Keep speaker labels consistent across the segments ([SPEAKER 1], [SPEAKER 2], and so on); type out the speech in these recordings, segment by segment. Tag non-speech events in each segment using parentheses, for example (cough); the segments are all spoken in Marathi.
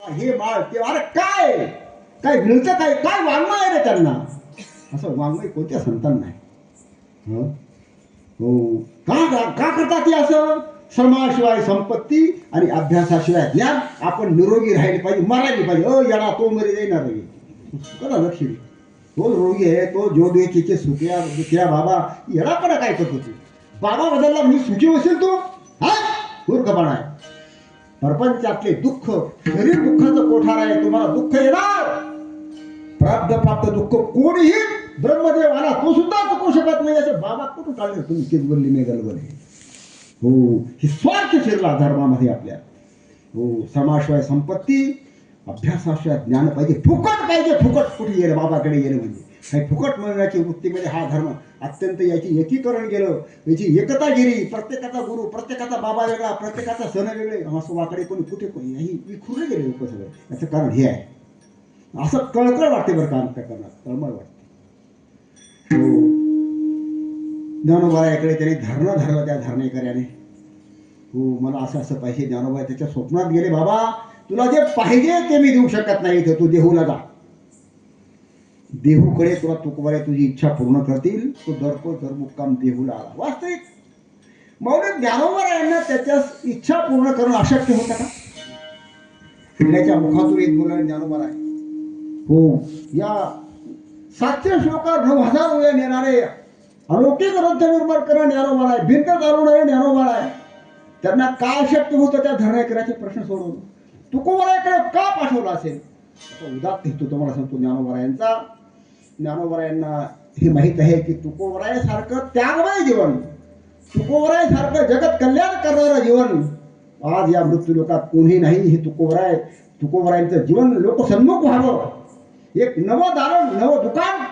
[SPEAKER 1] हे माळ ते अरे काय? काय मिळतं काय? काय वाङ्मय आहे रे त्यांना? असं वाङ्मय कोणत्या संतांना नाही हो? का का का करतात ते असं? श्रमाशिवाय संपत्ती आणि अभ्यासाशिवाय ज्ञान आपण निरोगी राहिले पाहिजे मरायला पाहिजे. अ येणार तो मरी जाईना रे. करा लक्ष. तो रोगी आहे तो जोदेचे देखीचे सुखिया दुखिया बाबा पण काय करतो तू? बाबा बदलला मी सुखी असेल तो? हा? मूर्खपणा आहे. प्रपंचातले दुःख शरीर दुःखाचं कोठार आहे तुम्हाला दुःख येणार. प्राप्त प्राप्त दुःख कोणीही ब्रह्मदेव आला तो सुद्धा चुकू शकत नाही. असे बाबा कुठून काढले? तुम्ही कितबल्ली मेघलवले हो ही स्वार्थ शिरला धर्मामध्ये आपल्या. हो समाशिवाय संपत्ती अभ्यासाशिवाय ज्ञान पाहिजे. फुकट पाहिजे फुकट कुठे येईल? बाबाकडे येणं म्हणजे. फुकट म्हणण्याची वृत्तीमध्ये हा धर्म अत्यंत याची एकीकरण केलं. याची एकता गेली. प्रत्येकाचा गुरु प्रत्येकाचा बाबा वेगळा प्रत्येकाचा सण वेगळे. असं वाकडे कोणी कुठे कोणी ही विखुरले गेले लोक सगळे याचं कारण हे आहे. असं कळकळ वाटते बरं का अंतकरणात तळमळ वाटते. हो. ज्ञानोबायाकडे त्याने धरणं धरलं त्या धरणेकऱ्याने. हो मला असं असं पाहिजे. ज्ञानोबा त्याच्या स्वप्नात गेले बाबा तुला जे पाहिजे ते मी देऊ शकत नाही. तर तू देहूला जा. देहूकडे तुला तुकवारे तुझी इच्छा पूर्ण करतील तो दरको दर मुक्काम देहूला आला वास्तविक मौलिक ज्ञानोबरायांना त्याच्या इच्छा पूर्ण करणं अशक्य होतं का? फिरण्याच्या मुखातून एक बोलणारे ज्ञानोबर आहे. हो या सातशे श्लोकात नऊ हजार वेळ नेणारे अलौकिक ग्रंथ निर्माण करणं ज्ञानोबाळ आहे. भिंत चालवणारे ज्ञानोबाळ आहे. त्यांना काय शक्य होतं त्या धरणेकराचे प्रश्न सोडवणं तुकोबरायाकडे का पाठवलं असेल? आता उदात्त हेतू तुम्हाला सांगतो ज्ञानोबरायांचा ज्ञानोबरायांना हे माहीत आहे की तुकोबरायासारखं त्यागमय जीवन तुकोबरायासारखं जगत कल्याण करणारं जीवन आज या मृत्यू लोकात कोणी नाही हे तुकोबराय तुकोबरायांचं जीवन लोकसन्मुख व्हावं. एक नवं दारण नवं दुकान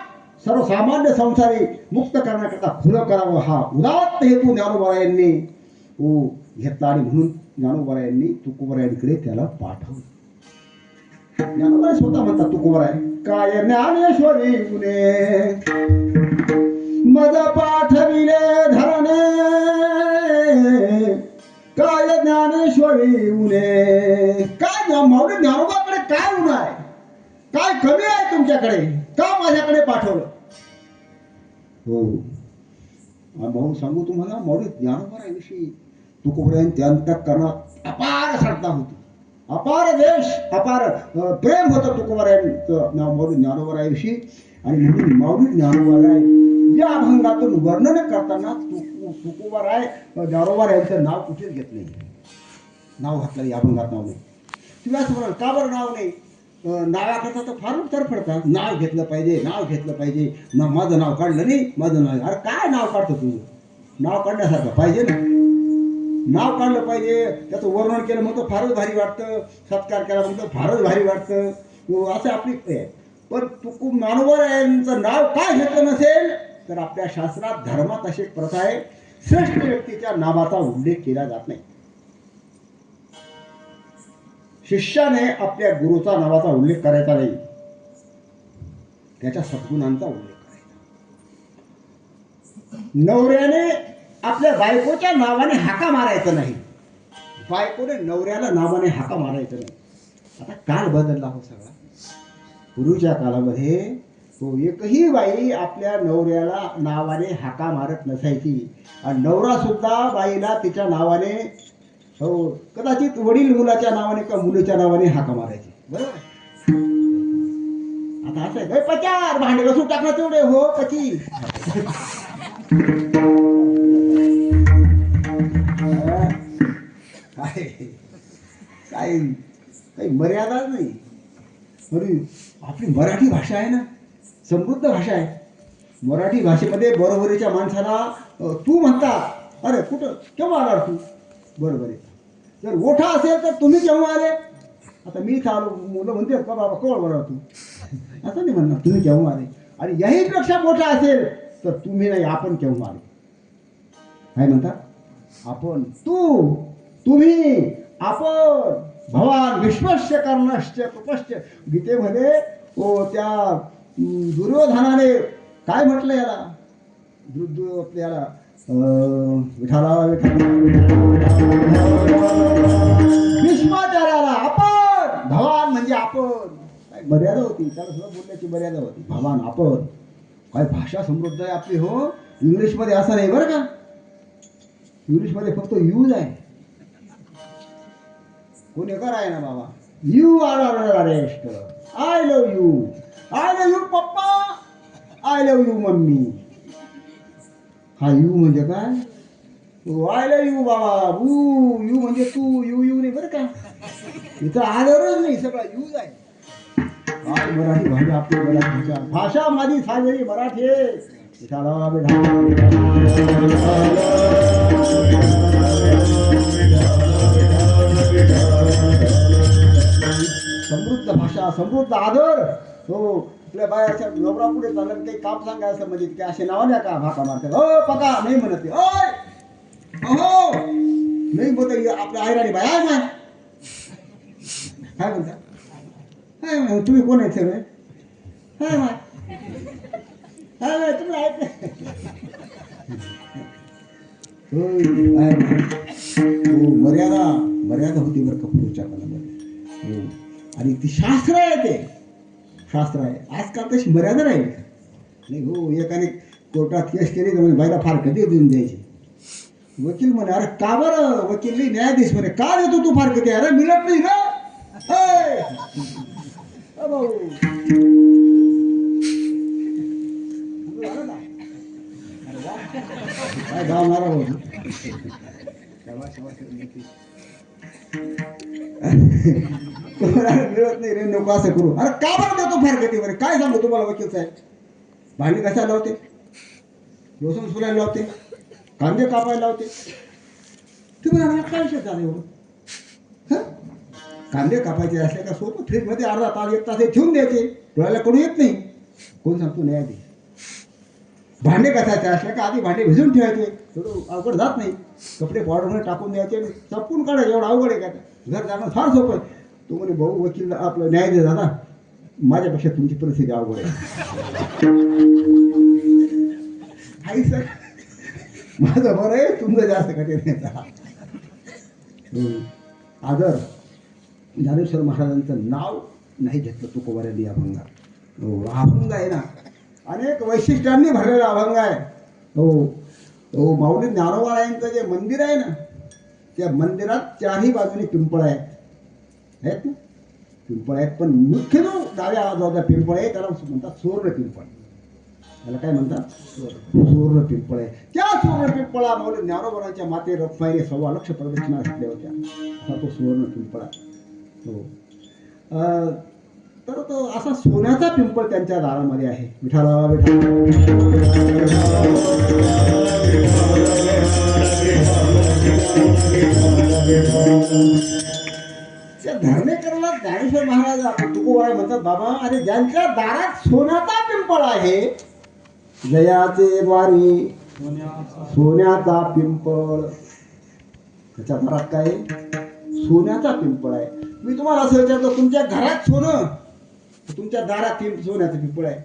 [SPEAKER 1] सर्वसामान्य संसारी मुक्त करण्याकरता खुलं करावं हा उदात्त हेतू ज्ञानोबरायांनी. हो घेतला आणि म्हणून ज्ञानोबरायांनी तुकोबरायांकडे त्याला पाठवलं. ज्ञानोबराय स्वतः म्हणतात तुकोबराय. काय ज्ञानेश्वरी गुणे मज पाठविले धरणे. काय ज्ञानेश्वरी उणे काय ज्ञा- माऊली ज्ञानोबाकडे काय उण आहे? काय कमी आहे तुमच्याकडे? का माझ्याकडे पाठवलं? हो. भाऊ सांगू तुम्हाला माऊली ज्ञानोबाराविषयी तुकोबरायांच्या करणं अपार श्रद्धा होती. अपार देश अपार प्रेम होतं तुकोबरायांचं मौली माऊली ज्ञानोबरायाविषयी आणि म्हणून माऊली ज्ञानोबराय या अभंगातून वर्णन करताना तुकू तुकोबाराय अ, ज्ञानोबरायांचं नाव कुठेच घेत नाही. नाव घातलं या अभंगात नाव नाही तुम्ही असं म्हणाल का बरं नाव नाही? नावाकरता तर फार उत्तर पडतात नाव घेतलं पाहिजे नाव घेतलं पाहिजे. ना माझं नाव काढलं नाही माझं नाव अरे काय नाव काढतं तू नाव काढण्यासारखं पाहिजे ना. नाव काढलं पाहिजे. त्याचं वर्णन केलं म्हणतो फारच भारी वाटतं. सत्कार केला म्हणतो फारच भारी वाटतं. हो, असं आपली आहे. पण तुकू मानवर यांचं नाव काय घेतलं नसेल? तर आपल्या शास्त्रात धर्मात अशी प्रथा आहे. श्रेष्ठ व्यक्तीच्या नावाचा उल्लेख केला जात नाही. शिष्याने आपल्या गुरुचा नावाचा उल्लेख करायचा नाही. त्याच्या सद्गुणांचा उल्लेख करायचा. नवऱ्याने आपल्या बायकोच्या नावाने हाका मारायचं नाही. बायकोने नवऱ्याला नावाने हाका मारायचं नाही. आता काल बदलला हो सगळा. पूर्वीच्या काळामध्ये तो एकही बाई आपल्या नवऱ्याला नावाने हाका मारत नसायची. आणि नवरा सुद्धा बाईला तिच्या नावाने हो कदाचित वडील मुलाच्या नावाने का मुलीच्या नावाने हाका मारायचे. बरोबर? आता असं आहे पचार भांडे कसून टाकणं तेवढे हो पची काय? काय? काही मर्यादाच नाही. म्हणून आपली मराठी भाषा आहे ना समृद्ध भाषा आहे. मराठी भाषेमध्ये बरोबरीच्या माणसाला तू म्हणता अरे कुठं केव्हा आला तू? बरोबर आहे. जर मोठा असेल तर तुम्ही केव्हा आले? आता मी इथं आलो मुलं म्हणते का बाबा कोण बरोबर तू? असं नाही म्हणणार तुम्ही केव्हा आले? आणि याहीपेक्षा मोठा असेल तर तुम्ही नाही आपण केव्हा आले? काय म्हणता? आपण तू तुम्ही आपण भवान विश्वस्य कर्णश्च कृपश्च गीतेमध्ये ओ त्या दुर्योधनाने काय म्हटलं याला? दुर्द आपल्याला अं, विठाला विश्वाचार्याला आपण भवान म्हणजे आपण. काय मर्यादा होती? त्याला सुद्धा बोलण्याची मर्यादा होती. भवान आपण. काय भाषा समृद्ध आहे आपली हो? इंग्लिशमध्ये असं नाही बरं का? इंग्लिशमध्ये फक्त यूज आहे. कोणी कर आहे ना बाबा you are are arrest I love you I love you पप्पा. आय लव यू मम्मी. हा यू म्हणजे काय? आय लव यू बाबा. यू यू म्हणजे तू यू यू नाही बरं का? इथं आदरच नाही सगळा यूज आहे. मराठी भाषा आपली मराठी भाषा. भाषा माझी साजरी मराठी. समृद्ध भाषा, समृद्ध आदर. हो आपल्या बायाच्या नवरा पुढे काही काम सांगायचं म्हणजे की असे नाव नाही का भाका मारते. हो, पका, नाही म्हणत ते. ओय! अहो! नाही बोलत आपल्या आईराणी बाय काय म्हणता? तुम्ही कोण तुम्ही मर्यादा मर्यादा होती बरं का पुरुषच्या आणि ती शास्त्र आहे ते. शास्त्र आहे. आजकाल तशी मर्यादा राहील नाही हो एकाने कोर्टात केस केली तर म्हणजे बाईला फार कधी देऊन द्यायची. वकील म्हणे अरे का बरं? वकील नाही न्यायाधीश म्हणे का देतो तू फार कधी अरे मिळत नाही ना. हे! अरे काय गाव मारा भाऊ? मिळत नाही रे नको असं करू. अरे का बरं देतो फार कधी काय सांगू तुम्हाला वकील साहेब? भांडी कशा लावते. लसूण फुलायला लावते. कांदे कापायला लावते. तुम्ही आम्हाला काय विषय चालू एवढं? कांदे कापायचे असले का सोबत फ्रीजमध्ये अर्धा तास एक तास हे ठेवून द्यायचे. डोळ्याला कडू येत नाही. कोण सांगतो नाही आधी भांडे कसायचे असले का आधी भांडे भिजून ठेवायचे. थोडं अवघड जात नाही. कपडे पावडरमध्ये टाकून द्यायचे आणि चपून काढायचे. एवढं अवघड आहे का? घर जाणं फार सोपं आहे. तो म्हणे भाऊ वकील आपलं दे दादा माझ्यापेक्षा तुमची परिस्थिती अवघड आहे. आई सर माझं बरं आहे तुमचं जास्त कठीण नाही आदर ज्ञानेश्वर महाराजांचं नाव नाही घेतलं तुकोबाऱ्यांनी अभंगात हो अभंग आहे ना. अनेक वैशिष्ट्यांनी भरलेला अभंग आहे. हो हो माऊली ज्ञानोबारायांचं जे मंदिर आहे ना त्या मंदिरात चारही बाजूने पिंपळ आहे. आहेत. ना पिंपळ आहेत पण मुख्य जो डाव्या बाजूचा पिंपळ आहे त्याला म्हणतात सुवर्ण पिंपळ. त्याला काय म्हणतात? सुवर्ण पिंपळ आहे. त्या सुवर्ण पिंपळा माऊली ज्ञानोबराच्या माते रत्नाईने सव्वा लक्ष प्रदक्षिणा घातल्या होत्या. असा तो सुवर्ण पिंपळा हो. तर तो असा सोन्याचा पिंपळ त्यांच्या दारामध्ये आहे. विठाला त्या धर्मेकरला ज्ञानेश्वर महाराज तुकोबाई म्हणतात बाबा अरे ज्यांच्या दारात सोन्याचा पिंपळ आहे जयाचे द्वारी सोन्याचा पिंपळ. त्याच्या दारात काय सोन्याचा पिंपळ आहे. मी तुम्हाला असं विचारतो तुमच्या घरात सोनं तुमच्या दारात पिंप सोन्याचं पिंपळ आहे.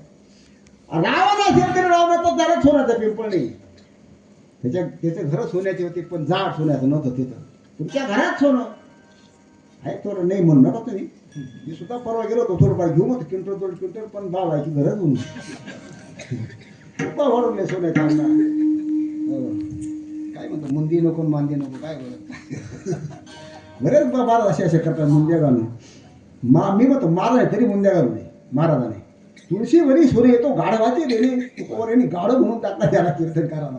[SPEAKER 1] रावण असेल तरी रावणाचा दारात सोन्याचं पिंपळ नाही. त्याच्या त्याचं घर सोन्याचे होते पण जाड सोन्याचं नव्हतं तिथं. तुमच्या घरात सोनं. आहे थोडं नाही म्हणू नका तुम्ही. मी सुद्धा परवा गेलो होतो थोडं पाय घेऊ मग क्विंटल दोन क्विंटल पण बाबायची गरज होऊन खूप वाढवले सोन्याच्या अंगा काय म्हणतो मुंदी नको मांदी नको काय बरं बरेच बाबा असे असे करतात मुंद्या घालून मा मी म्हणतो मार नाही तरी मुंद्या घालू नये महाराजाने तुळशीवरी सोने येतो गाढवाचे देणे. तुकोवर यांनी गाढ म्हणून टाकला त्याला कीर्तनकाराला.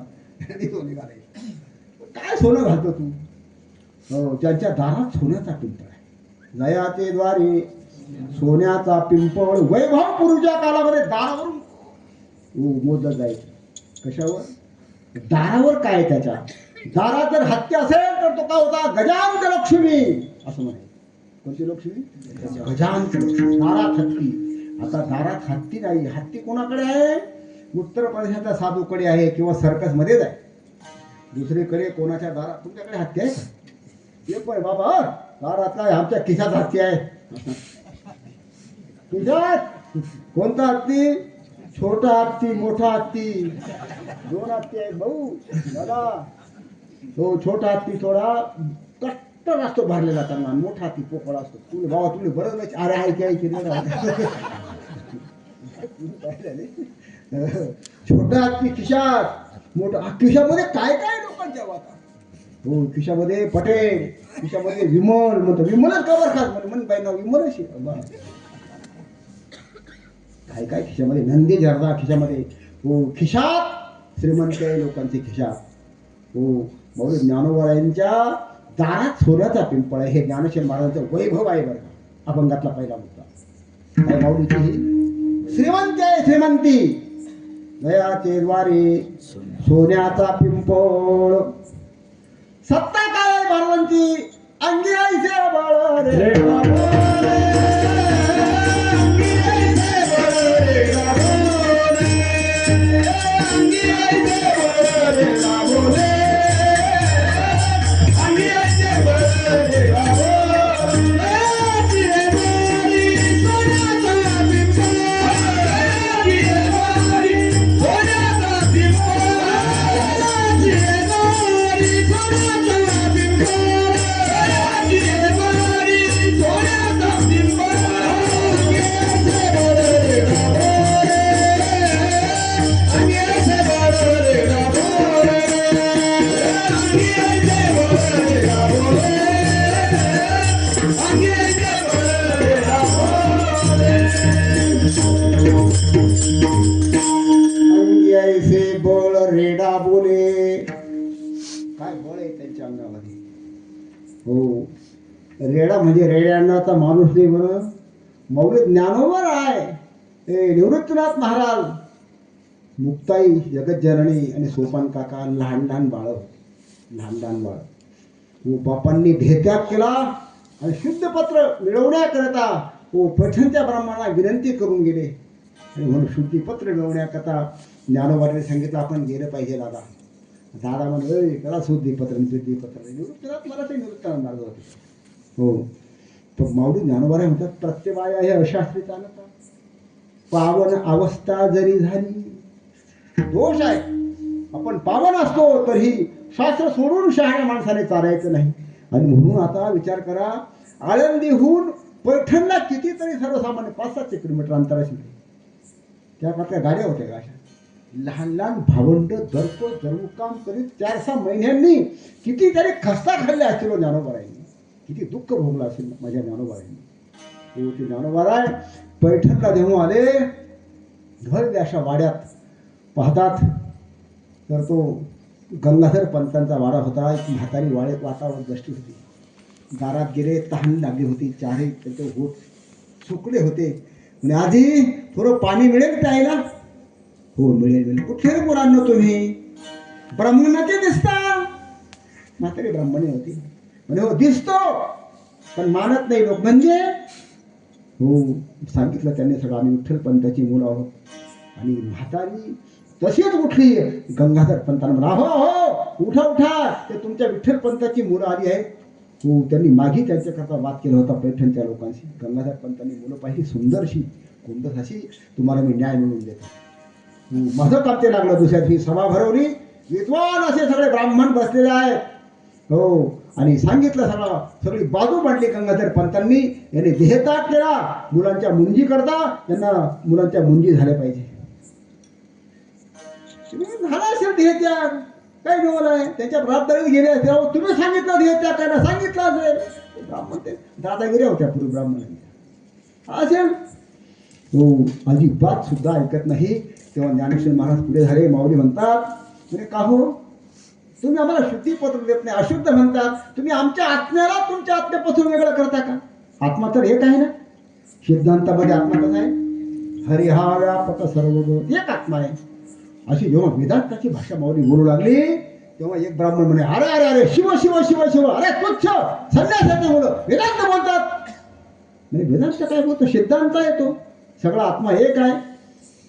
[SPEAKER 1] आणि तो निघाले काय सोनं घालतो तू? हो ज्यांच्या दारात सोन्याचा पिंपळ. जयाचे द्वारे सोन्याचा पिंपळ वैभव पूर्वीच्या काळामध्ये दारावरून हो मोजलं जायचं कशावर? दारावर काय आहे त्याच्या? दारात जर हत्ती असेल तर तो का होता? गजांत लक्ष्मी. असं म्हणे. कोणती लक्ष्मी? गजांत लक्ष्मी. दारात हत्ती. आता दारात हत्ती नाही. हत्ती कोणाकडे आहे? उत्तर प्रदेशाच्या साधूकडे आहे किंवा सर्कसमध्येच आहे. दुसरीकडे कोणाच्या दारात? तुमच्याकडे हत्ती आहे? ये पण बाबा दारात काय आमच्या खिशात हत्ती आहे खिशात? कोणता हत्ती? छोटा हत्ती मोठा हत्ती? दोन हत्ती आहेत भाऊ. दादा. तो छोटा हत्ती थोडा कट्टर असतो भरलेला त्यांना. मोठा ती पोकळा असतो तुला भावा तुला बरं नाही. अरे ऐकी ऐकी नाही? (laughs) छोटा हत्ती खिशात. मोठा खिशामध्ये काय काय लोकांच्या वाता हो खिशामध्ये पटेल खिशामध्ये विमल म्हणतो. विमलच कवर खास म्हणे म्हण बाई नाव विमलच. काय काय? खिशामध्ये नंदी जर्दा खिशामध्ये. हो खिशात श्रीमंत लोकांचे खिशात. हो मौली ज्ञानोबरायांच्या दारात सोन्याचा पिंपळ आहे. हे ज्ञानेश्वर महाराजांचं वैभव आहे बरं अभंगातला पहिला मुद्दा. काय माऊलीची? श्रीमंती आहे श्रीमंती. गयाचे द्वारे सोन्याचा पिंपळ. सत्ता काय भगवंती अंगी आईचे बाळ रे. मौलिक ज्ञानोवर आहे. हे निवृत्तीनाथ महाराज. मुक्ताई जगज्जननी आणि सोपान काका लहान लहान बाळ. लहान लहान बाळ. हो बापांनी भेत्याग केला आणि शुद्धपत्र मिळवण्याकरता ओ हो, पैठणच्या ब्राह्मणाला विनंती करून गेले. आणि म्हणून शुद्धीपत्र मिळवण्याकरता ज्ञानोबाने सांगितलं आपण गेलं पाहिजे दादा. दादा म्हणून "ए, करा शुद्धीपत्र शुद्धीपत्र. निवृत्तीनाथ मला ते निवृत्तीनाथ मार्ग होते. हो. तर माऊली ज्ञानोबाने म्हणतात प्रत्यवाया हे अशास्त्री चालत. पावन अवस्था जरी झाली दोष आहे. आपण पावन असतो तरी शास्त्र सोडून शहाण्या माणसाने चालायचं नाही. आणि म्हणून आता विचार करा आळंदीहून पैठणला कितीतरी सर्वसामान्य पाच सातशे किलोमीटर अंतराशी त्या आपल्या गाड्या होत्या का अशा? लहान लहान भावंड दरको दरमुक्काम करीत चार सहा महिन्यांनी कितीतरी खस्ता खाल्ल्या असतील हो किती दुःख भोगलं असेल माझ्या ज्ञानोबाईंनी. देवते ज्ञानोबाराय पैठणला जेव्हा आले. घर अशा वाड्यात पाहतात. तर तो गंगाधर पंतांचा वाडा होता. एक म्हातारी वाडे वातावरण दृष्टी होती. दारात गेले तहान लागली होती. चारही त्याचे होत सुकले होते. म्हणजे आधी थोडं पाणी मिळेल प्यायला? हो मिळेल मिळेल. कुठे रे तुम्ही? ब्राह्मणाचे दिसता. म्हातारी ब्राह्मणी होती. म्हणे हो दिसतो. पण मानत नाही लोक. म्हणजे हो सांगितलं त्यांनी सगळं. आम्ही विठ्ठल पंताची मुलं आहोत. आणि म्हातारी तशीच उठली गंगाधर पंतांना म्हणा हो हो उठा उठा. ते तुमच्या विठ्ठल पंताची मुलं आली आहेत. हो त्यांनी मागी त्यांच्याकरता वाद केला होता पैठणच्या लोकांशी. गंगाधर पंतांनी मुलं पाहिली सुंदरशी. कोणतंच अशी तुम्हाला मी न्याय मिळवून देतो. माझं काम ते लागलं दुसऱ्या ही सभा भरवली. विद्वान असे सगळे ब्राह्मण बसलेले आहेत. हो आणि सांगितलं सगळं सगळी बाजू मांडली गंगाधर पंतांनी याने देहताग केला. मुलांच्या मुंजी करता त्यांना मुलांच्या मुंजी झाल्या पाहिजे. तुम्ही झाला असेल देहत्याग. काय नवल आहे? त्याच्या प्रार्थनेत गेले असते अहो, तुम्ही सांगितलं देहत्याग करायला. सांगितलं असेल. ब्राह्मण ते दादागिऱ्या होत्या पूर्वी ब्राह्मणांच्या असेल. हो अजिबात सुद्धा ऐकत नाही. तेव्हा ज्ञानेश्वर महाराज पुढे झाले. माऊली म्हणतात म्हणजे का हो तुम्ही आम्हाला शुद्धीपत्र देत नाही अशुद्ध म्हणतात. तुम्ही आमच्या आत्म्याला तुमच्या आत्म्यापासून वेगळं करता का? आत्मा तर एक आहे ना? सिद्धांतामध्ये आत्मा कसा आहे? हरी हा व्यापक सर्व एक आत्मा आहे. अशी जेव्हा वेदांताची भाषा माऊली बोलू लागली तेव्हा एक ब्राह्मण म्हणे अरे अरे अरे शिव शिव शिव शिव अरे तुच्छ संन्यासाचे मुलं वेदांत बोलतात. नाही वेदांत काय बोलतो? सिद्धांत आहे तो. सगळा आत्मा एक आहे.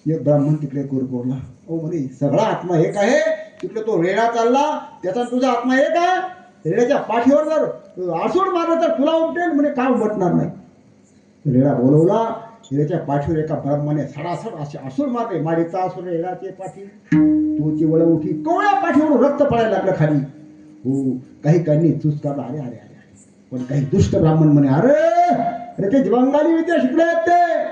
[SPEAKER 1] एक ब्राह्मण तिकडे कुरकुरला ओ म्हणे सगळा आत्मा एक आहे तिकडे तो रेडा चालला त्याचा तुझा आत्मा एक आहे. रेड्याच्या पाठीवर जर आसूड मारलं तर तुला उमटेल म्हणे काय उमटणार नाही. रेडा बोलवला रेड्याच्या पाठीवर एका ब्रह्माने सडासड असे आसूड मारले माडीचा आसूड रेडाचे पाठी. तोची वळ उठी कोवळ्या पाठीवरून रक्त पडायला लागलं खाली. हो काही काढणी चूस अरे अरे अरे अरे. पण काही दुष्ट ब्राह्मण म्हणे अरे अरे ते बंगाली विद्या शिकले आहेत ते.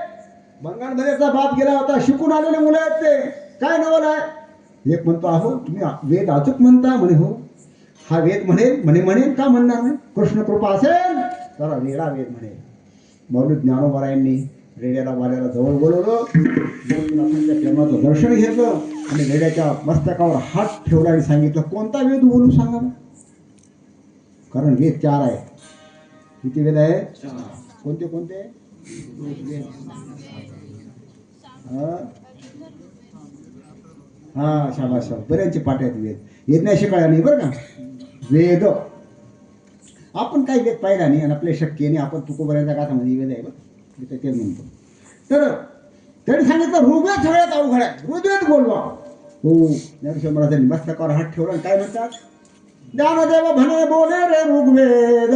[SPEAKER 1] बंगालमध्येचा बाप गेला होता शिकून आलेले मुलं आहेत ते. काय नवल आहे? एक म्हणतो अहो तुम्ही वेद अचूक म्हणता म्हणे हो. हा वेद म्हणेल म्हणे म्हणेल का म्हणणार नाही? कृष्ण कृपा असेल तर वेडा वेद म्हणेल मौलिक ज्ञानोबरायांनी रेड्याला वाड्याला जवळ बोलवलं प्रेमाचं दर्शन घेतलं आणि रेड्याच्या मस्तकावर हात ठेवला आणि सांगितलं कोणता वेद बोलू सांगा? कारण वेद चार आहे. किती वेद आहे? कोणते कोणते? हा? शाबा शाबा बऱ्याचशे बऱ्याचचे आहेत वेद. येत नाही शिकायला नाही बरं का? वेद. आपण काही वेद पाहिला नाही आणि आपले शक्य नाही आपण तुकोबऱ्याच्या गाथामध्ये वेद आहे बरं. मी ते म्हणतो. तर त्यांनी सांगितलं ऋग्वेद सगळ्यात अवघड आहे. ऋग्वेद बोलवा हो ज्ञानेश्वर महाराजांनी मस्तकावर हात ठेवला काय म्हणतात? ज्ञानदेव म्हणे बोले रे ऋग्वेद.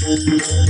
[SPEAKER 1] पुरोहिते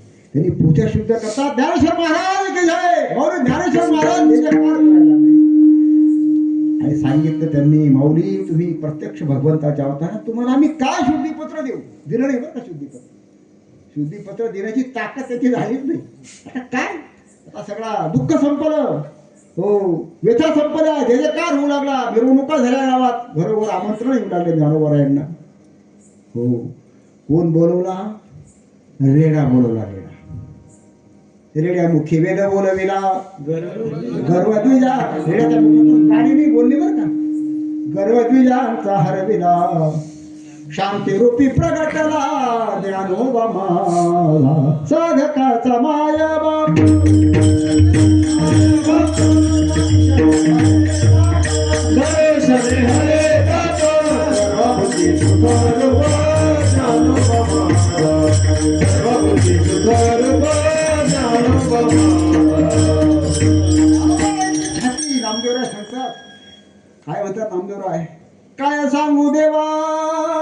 [SPEAKER 1] त्यांनी पूजा शुद्ध करता ज्ञानेश्वर महाराज झाले ज्ञानेश्वर महाराज लागले. आणि सांगितलं त्यांनी माऊली तुम्ही प्रत्यक्ष भगवंताच्या अवतारात तुम्हाला आम्ही काय शुद्धीपत्र देऊ? दिलं नाही बरं का शुद्धीपत्र? शुद्धीपत्र देण्याची ताकद त्याची झालीच नाही. आता काय? आता सगळा दुःख संपलं. हो व्यथा संपल्या. जे जे कार होऊ लागला मिरवणुका झाल्या गावात. घरोघर आमंत्रण येऊ लागले ज्ञानोबरायांना हो कोण बोलवला? रेडा बोलवला रेडा. रेड्या मुखी वेद बोलविला. गर्वद्विजा रेड्याच्या मुखातून पाणी बोलली बरं का. गर्वद्विजांचा हरविला शांती रूपी प्रगटला ज्ञानोबा माला. साधकाचा माया बाप. नामदेवराय सांगतात काय म्हणतात नामदेवराय काय सांगू देवा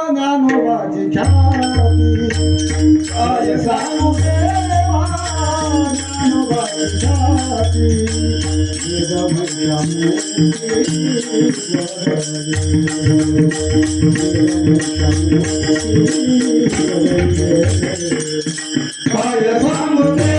[SPEAKER 1] ज्ञानोबाची ख्याती काय सांगू देवा ज्ञानोबाची ख्याती
[SPEAKER 2] काय सांगू देवा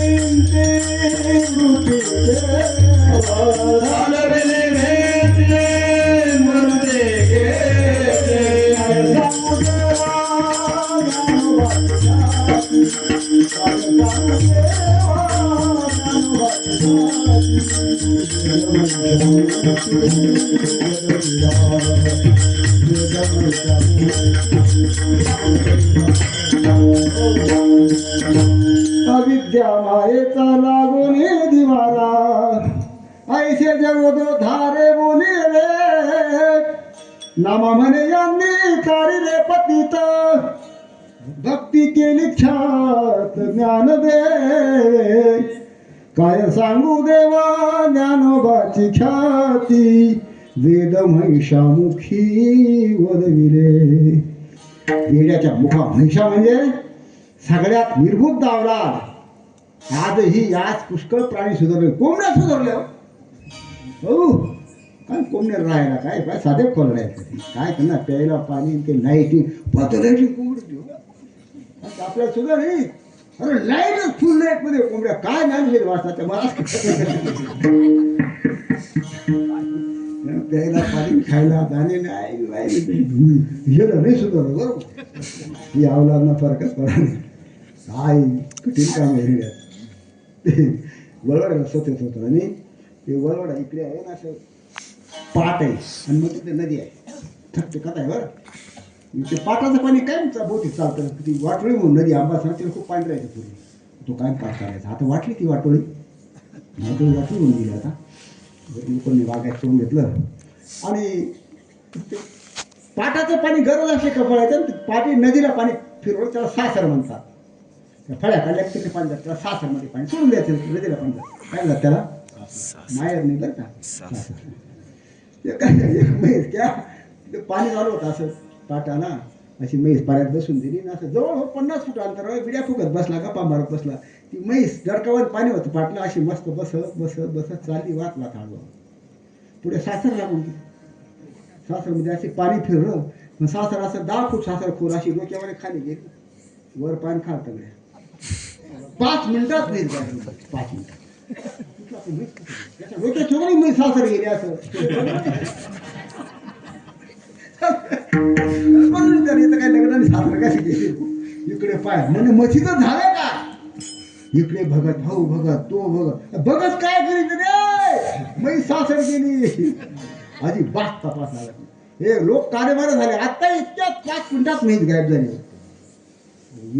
[SPEAKER 1] अविद्या मायेचा लागून दिवाला. ऐसे जगोद धारे बोली रे. नामा म्हणे यांनी कारिले पतित. भक्ती केली ख्यात ज्ञान दे. काय सांगू देवा ज्ञानोबाची ख्याती? वेद महिषामुखी वदविले वेड्याच्या मुखा महिषा म्हणजे सगळ्यात निर्भूत दावला आजही याच पुष्कळ प्राणी सुधारले. कोंबड्या सुधारल्या हो. हो. काय कोंबड्या राहायला काय? काय साधे कोंबड्या काय त्यांना प्यायला पाणी ते लाईटी पतलायची कोंबडी आपल्या आता अरे लाईनच फुल लाइटमध्ये कोंबड्या काय नाही वाचतात मला प्यायला पाणी खायला दाणे नाही नाही गेलं नाही सुधारलं बरोबर. ही अवलादना फरकच पडा नाही. काय कठीण काम आहे वळवडा ते स्वतःच होतं आणि ते वळवडा इकडे आहे ना असं पाट आहे आणि मग तिथे नदी आहे. थकते कथा आहे बरं. ते पाटाचं पाणी काय बोटी चालतं ती वाटोळी म्हणून नदी आंबा त्याला खूप पाणी राहायचं पूर्वी तो काय पाठ करायचा आता वाटली ती वाटोळी वाटोळी वाटली म्हणून गेली आता लोकांनी वागायचं करून घेतलं आणि ते पाटाचं पाणी गरज असले का फळायचं ते नदीला पाणी फिरवलं त्याला सासर म्हणतात त्या फळ्या काढल्या की तिथे पाणी जात त्याला सासरमध्ये पाणी सोडून द्यायचं नदीला पाणी जात काय जात त्याला माहेर नाही बरं का एक महिन्यात क्या ते पाणी चालू होतं असं पाटाला अशी म्हैस पाऱ्यात बसून दिली ना असं जवळ हो पन्नास फूट अंतरावर बिड्या फुगत बसला गप्पा मारत बसला. ती म्हैस जडकावर पाणी होतं पाटला अशी मस्त बसत बसत बसत चालली वात वात हळू पुढे सासर लागून सासर म्हणजे असे पाणी फिरलं. मग सासर असं दहा फूट सासर खोल अशी डोक्यामध्ये खाली गेली. वर पाणी खाल पाच मिनिटात नाही पाच मिनिटात. कुठला तो डोक्यात ठेवून सासर गेली असं. म्हणून तर काय लग्नाने कशी गेली इकडे पाय. म्हणजे मशीचं झालं का? इकडे भगत हाऊ भगत तो भगत. भगत काय करीत रे मी सासर गेली. आधी बास तपास लागत हे लोक कार्यभार झाले. आता इतक्या पाच मिनिटात म्हैस गायब झाली.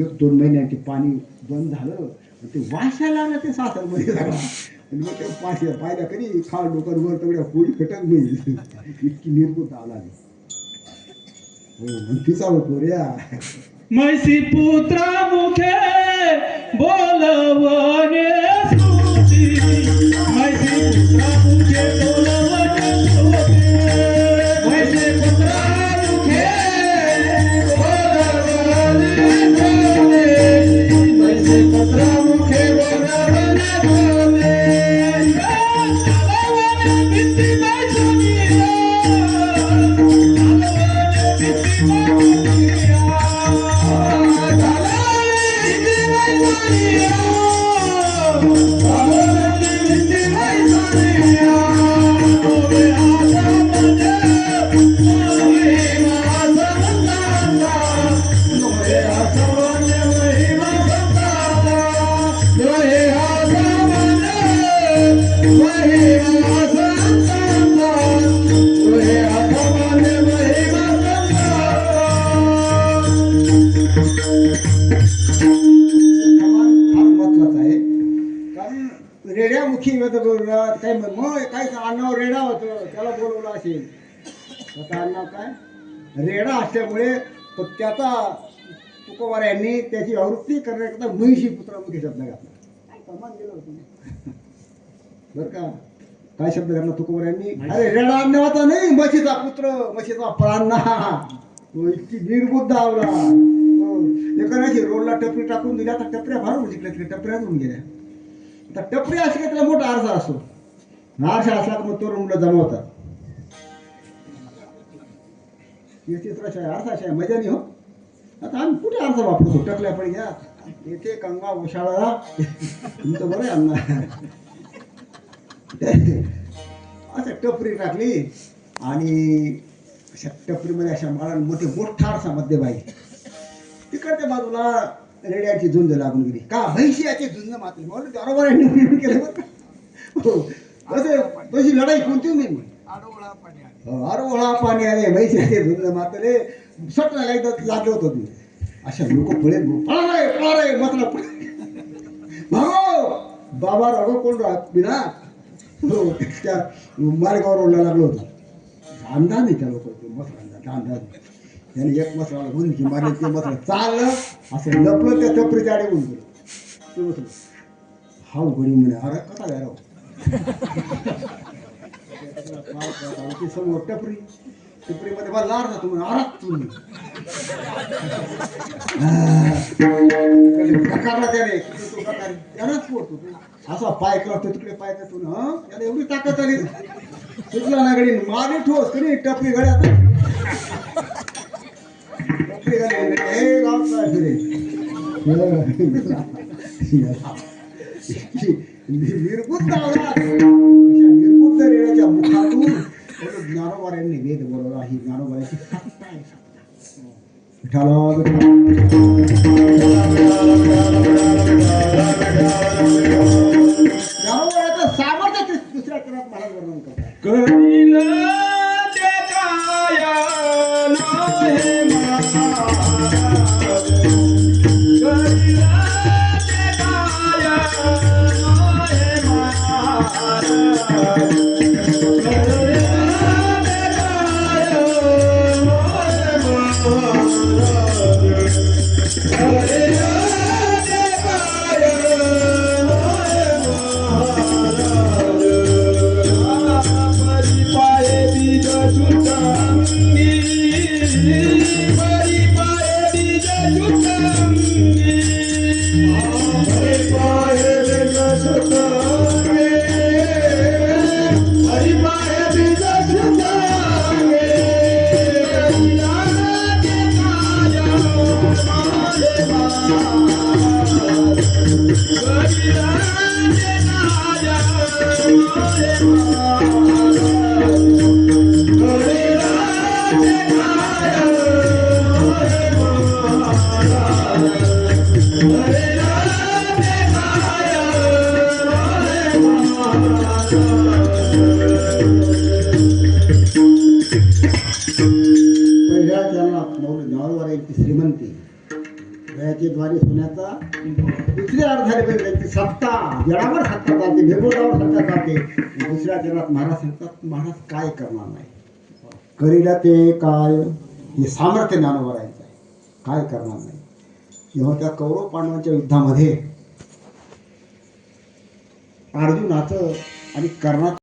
[SPEAKER 1] एक दोन महिन्यात पाणी बंद झालं. ते वाशायला लागलं ते सासरमध्ये. झालं आणि मग त्या पाशी पाहिल्या कधी खाल डोकर वर तेवढ्या पोळी फटक नाही इतकी निर्भूत आला नाही
[SPEAKER 2] मैसी पुत्रा मुखे बोलवणे
[SPEAKER 1] अन्नावर रेडा होतं त्याला बोलवलं असेल. त्याचं अन्नाव काय? रेडा असल्यामुळे त्याचा तुकोबार यांनी त्याची आवृत्ती करण्याकरता महिषी पुत्रामुखी शब्द घातला काय कमाल गेलं होतं. बरं का? काय शब्द घातला तुकोबार यांनी? अरे रेडा अन्नवाचा नाही म्हशीचा पुत्र म्हशीचा प्राणा तो इतकी निर्बुद्ध आवला. हो. एकाने रोडला टपरी टाकून दिल्या आता टपऱ्या भारून जिंकल्या तिकडे टपऱ्या होऊन गेल्या. आता टपरी का त्याला मोठा आरसा असतो. आरसा असला मग तो रूमला जमवतात. हे चित्राशाय आरसाशाय मजा नाही हो. आता आम्ही कुठे आरसा वापरतो? टकल्या पण घ्या येथे कंगवा उशाळा तुमचं बरं आहे अण्णा. असं टपरी टाकली आणि अशा टपरीमध्ये अशा माळाने मोठे मोठा आरसा बाई तिकडच्या बाजूला रेड्यांची झुंज लागून गेली. का? भैशी याची झुंज मातली म्हणून बरोबर आहे केलं बरं का? हो. तसे तशी लढाई कोणतीच नाही आरोळा पाणी आले. म्हैशी याचे झुंज मातले सट लागायचं लागलं होतं तुम्ही अशा लोक पळेल पळा रे पळा रे मात्र भागो! बाबा रघो कोण राहत? बिना? हो त्या मालेगाव रोडला लागलो होतो. अंदाज नाही त्या लोक अंदाज अंदाज त्याने एक मसराला गुंजी मारली ते मसरा चाललं असं लपलं त्या टपरीच्या आडे गेलं ते गडी म्हणे अरे कसा राव ती समोर टपरी टपरीमध्ये मला लार जातो म्हणे अरात तुम्ही. प्रकारला त्याने किती तो प्रकार असा पाय करतो तिकडे पाय करतो ना हं? त्याला एवढी ताकद आली सुटला ना गडी मारी ठोस कधी टपरी गड्यात टपरी गडी हे गाव काय फिरे म्हणजे निर्बुद्ध आवाज अशा रेड्याच्या मुखातून
[SPEAKER 2] ज्ञानोबाऱ्यांनी वेद बोलवला. ही ज्ञानोबाऱ्याची सत्ता आहे. ज्ञानोबाऱ्याचं सामर्थ्य दुसऱ्या वर्णन करतात
[SPEAKER 1] महाराज महाराज
[SPEAKER 2] सांगतात महाराज काय करणार नाही? करीला ते काय? हे सामर्थ्य ज्ञानोबारायचं आहे. काय करणार नाही? तेव्हा त्या कौरव पांडवांच्या युद्धामध्ये अर्जुनाचं आणि कर्णाचं